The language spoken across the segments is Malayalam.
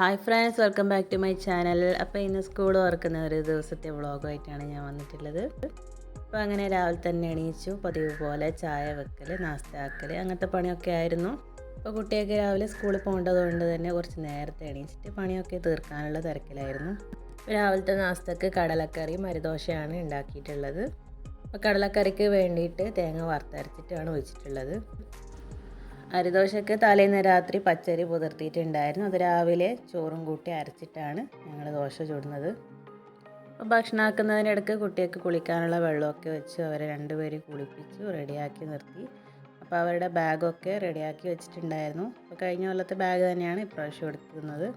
Hi friends welcome back to my channel അപ്പോൾ ഇന്ന് സ്കൂൾ തുറക്കുന്ന ഒരു ദിവസത്തെ വ്ളോഗായിട്ടാണ് ഞാൻ വന്നിട്ടുള്ളത്. അപ്പോൾ അങ്ങനെ രാവിലെ തന്നെ എണീച്ചു. പതിവ് പോലെ ചായ വെക്കൽ നാസ്താക്കൽ അങ്ങനത്തെ പണിയൊക്കെ ആയിരുന്നു. അപ്പോൾ കുട്ടിയൊക്കെ രാവിലെ സ്കൂളിൽ പോകേണ്ടതുകൊണ്ട് തന്നെ കുറച്ച് നേരത്തെ എണീച്ചിട്ട് പണിയൊക്കെ തീർക്കാനുള്ള തിരക്കിലായിരുന്നു. രാവിലത്തെ നാസ്തക്ക് കടലക്കറി മരുദോശയാണ് ഉണ്ടാക്കിയിട്ടുള്ളത്. അപ്പോൾ കടലക്കറിക്ക് വേണ്ടിയിട്ട് തേങ്ങ വറുത്തരച്ചിട്ടാണ് വെച്ചിട്ടുള്ളത്. അരിദോശക്ക് തലേന്ന് രാത്രി പച്ചരി പുതിർത്തിയിട്ടുണ്ടായിരുന്നു. അത് രാവിലെ ചോറും കൂട്ടി അരച്ചിട്ടാണ് ഞങ്ങൾ ദോശ ചുടുന്നത്. ഭക്ഷണമാക്കുന്നതിനിടയ്ക്ക് കുട്ടികൾക്ക് കുളിക്കാനുള്ള വെള്ളമൊക്കെ വെച്ച് അവരെ രണ്ടുപേരും കുളിപ്പിച്ച് റെഡിയാക്കി നിർത്തി. അപ്പോൾ അവരുടെ ബാഗൊക്കെ റെഡിയാക്കി വെച്ചിട്ടുണ്ടായിരുന്നു. അപ്പോൾ കഴിഞ്ഞ കൊല്ലത്തെ ബാഗ് തന്നെയാണ് ഇപ്രാവശ്യം എടുക്കുന്നത്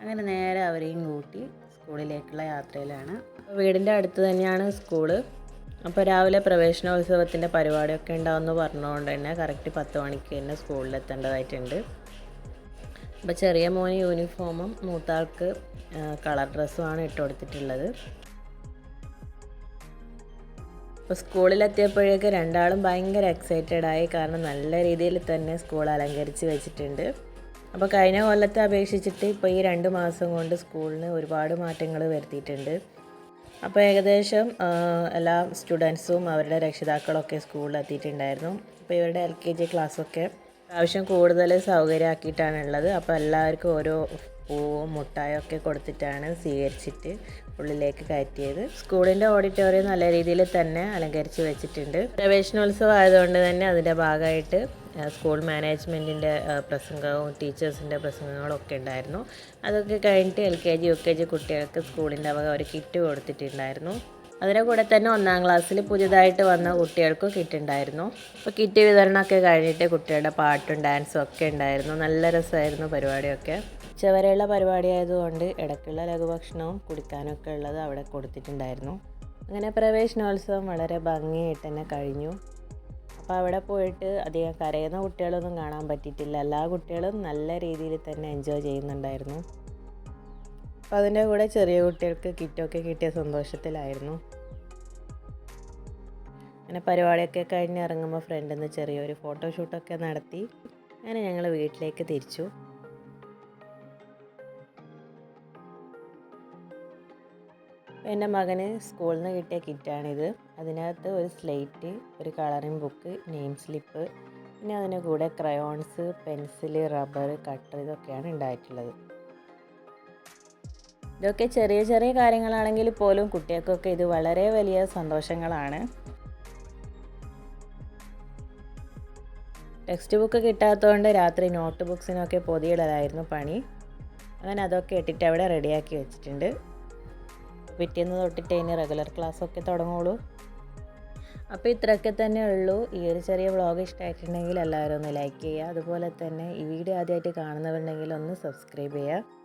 അങ്ങനെ നേരെ അവരെയും കൂട്ടി സ്കൂളിലേക്കുള്ള യാത്രയിലാണ്. വീടിന്റെ അടുത്ത് തന്നെയാണ് സ്കൂൾ. അപ്പോൾ രാവിലെ പ്രവേശനോത്സവത്തിന്റെ പരിപാടിയൊക്കെ ഉണ്ടാവുമെന്ന് പറഞ്ഞുകൊണ്ട് തന്നെ കറക്റ്റ് പത്ത് മണിക്ക് തന്നെ സ്കൂളിലെത്തേണ്ടതായിട്ടുണ്ട് അപ്പോൾ ചെറിയ മോന് യൂണിഫോമും മൂത്താൾക്ക് കളർ ഡ്രസ്സുമാണ് ഇട്ട് കൊടുത്തിട്ടുള്ളത് അപ്പോൾ സ്കൂളിലെത്തിയപ്പോഴേക്ക് രണ്ടാളും ഭയങ്കര എക്സൈറ്റഡ് ആയി കാരണം നല്ല രീതിയിൽ തന്നെ സ്കൂൾ അലങ്കരിച്ച് വെച്ചിട്ടുണ്ട്. അപ്പോൾ കഴിഞ്ഞ കൊല്ലത്തെ അപേക്ഷിച്ചിട്ട് ഇപ്പോൾ ഈ രണ്ട് മാസം കൊണ്ട് സ്കൂളിന് ഒരുപാട് മാറ്റങ്ങൾ വരുത്തിയിട്ടുണ്ട്. അപ്പോൾ ഏകദേശം എല്ലാ സ്റ്റുഡൻസും അവരുടെ രക്ഷിതാക്കളൊക്കെ സ്കൂളിൽ എത്തിയിട്ടുണ്ടായിരുന്നു. അപ്പോൾ ഇവരുടെ എൽ കെ ജി ക്ലാസ്സൊക്കെ ആവശ്യം കൂടുതൽ സൗകര്യമാക്കിയിട്ടാണ് ഉള്ളത് അപ്പോൾ എല്ലാവർക്കും ഓരോ പൂവും മുട്ടായും ഒക്കെ കൊടുത്തിട്ടാണ് സ്വീകരിച്ചിട്ട് ഉള്ളിലേക്ക് കയറ്റിയത്. സ്കൂളിന്റെ ഓഡിറ്റോറിയം നല്ല രീതിയിൽ തന്നെ അലങ്കരിച്ച് വെച്ചിട്ടുണ്ട്. പ്രവേശനോത്സവം ആയതുകൊണ്ട് തന്നെ അതിന്റെ ഭാഗമായിട്ട് സ്കൂൾ മാനേജ്മെന്റിന്റെ പ്രസംഗവും ടീച്ചേഴ്സിന്റെ പ്രസംഗങ്ങളൊക്കെ ഉണ്ടായിരുന്നു. അതൊക്കെ കഴിഞ്ഞിട്ട് L K G U K G കുട്ടികൾക്ക് സ്കൂളിന്റെ വക ഒരു കിറ്റ് കൊടുത്തിട്ടുണ്ടായിരുന്നു. അതിന്റെ കൂടെ തന്നെ ഒന്നാം ക്ലാസ്സിൽ പുതിയതായിട്ട് വന്ന കുട്ടികൾക്കും ഉണ്ടായിരുന്നു. അപ്പോൾ കിറ്റ് വിതരണമൊക്കെ കഴിഞ്ഞിട്ട് കുട്ടികളുടെ പാട്ടും ഡാൻസും ഒക്കെ ഉണ്ടായിരുന്നു. നല്ല രസമായിരുന്നു പരിപാടിയൊക്കെ. ഉച്ചവരെയുള്ള പരിപാടി ആയതുകൊണ്ട് ഇടയ്ക്കുള്ള ലഘുഭക്ഷണവും കുടിക്കാനൊക്കെ ഉള്ളത് അവിടെ കൊടുത്തിട്ടുണ്ടായിരുന്നു. അങ്ങനെ പ്രവേശനോത്സവം വളരെ ഭംഗിയായിട്ട് തന്നെ കഴിഞ്ഞു. അപ്പോൾ അവിടെ പോയിട്ട് അധികം കരയുന്ന കുട്ടികളൊന്നും കാണാൻ പറ്റിയിട്ടില്ല. എല്ലാ കുട്ടികളും നല്ല രീതിയിൽ തന്നെ എൻജോയ് ചെയ്യുന്നുണ്ടായിരുന്നു. അപ്പോൾ അതിന്റെ കൂടെ ചെറിയ കുട്ടികൾക്ക് കിറ്റൊക്കെ കിട്ടിയ സന്തോഷത്തിലായിരുന്നു. അങ്ങനെ പരിപാടിയൊക്കെ കഴിഞ്ഞ് ഇറങ്ങുമ്പോൾ ഫ്രണ്ടിൽ നിന്ന് ചെറിയൊരു ഫോട്ടോഷൂട്ടൊക്കെ നടത്തി. അങ്ങനെ ഞങ്ങൾ വീട്ടിലേക്ക് തിരിച്ചു. എന്റെ മകന് സ്കൂളിൽ നിന്ന് കിട്ടിയ കിറ്റാണിത് അതിനകത്ത് ഒരു സ്ലേറ്റ് ഒരു കളറിംഗ് ബുക്ക് നെയിം സ്ലിപ്പ് പിന്നെ അതിന്റെ കൂടെ ക്രയോൺസ് പെൻസിൽ റബ്ബർ കട്ടർ ഇതൊക്കെയാണ് ഉണ്ടായിട്ടുള്ളത്. ഇതൊക്കെ ചെറിയ ചെറിയ കാര്യങ്ങളാണെങ്കിൽ പോലും കുട്ടികൾക്കൊക്കെ ഇത് വളരെ വലിയ സന്തോഷങ്ങളാണ്. ടെക്സ്റ്റ് ബുക്ക് കിട്ടാത്തതുകൊണ്ട് രാത്രി നോട്ട് ബുക്സിനൊക്കെ പൊതിയിടലായിരുന്നു പണി. അങ്ങനെ അതൊക്കെ ഇട്ടിട്ട് അവിടെ റെഡിയാക്കി വെച്ചിട്ടുണ്ട്. പിറ്റേന്ന് തൊട്ടിട്ട് ഇനി റെഗുലർ ക്ലാസ്സൊക്കെ തുടങ്ങുള്ളൂ. അപ്പോൾ ഇത്രയൊക്കെ തന്നെ ഉള്ളൂ. ഈ ഒരു ചെറിയ വ്ളോഗ് ഇഷ്ടമായിട്ടുണ്ടെങ്കിൽ എല്ലാവരും ഒന്ന് ലൈക്ക് ചെയ്യുക. അതുപോലെ തന്നെ ഈ വീഡിയോ ആദ്യമായിട്ട് കാണുന്നവരുണ്ടെങ്കിൽ ഒന്ന് സബ്സ്ക്രൈബ് ചെയ്യുക.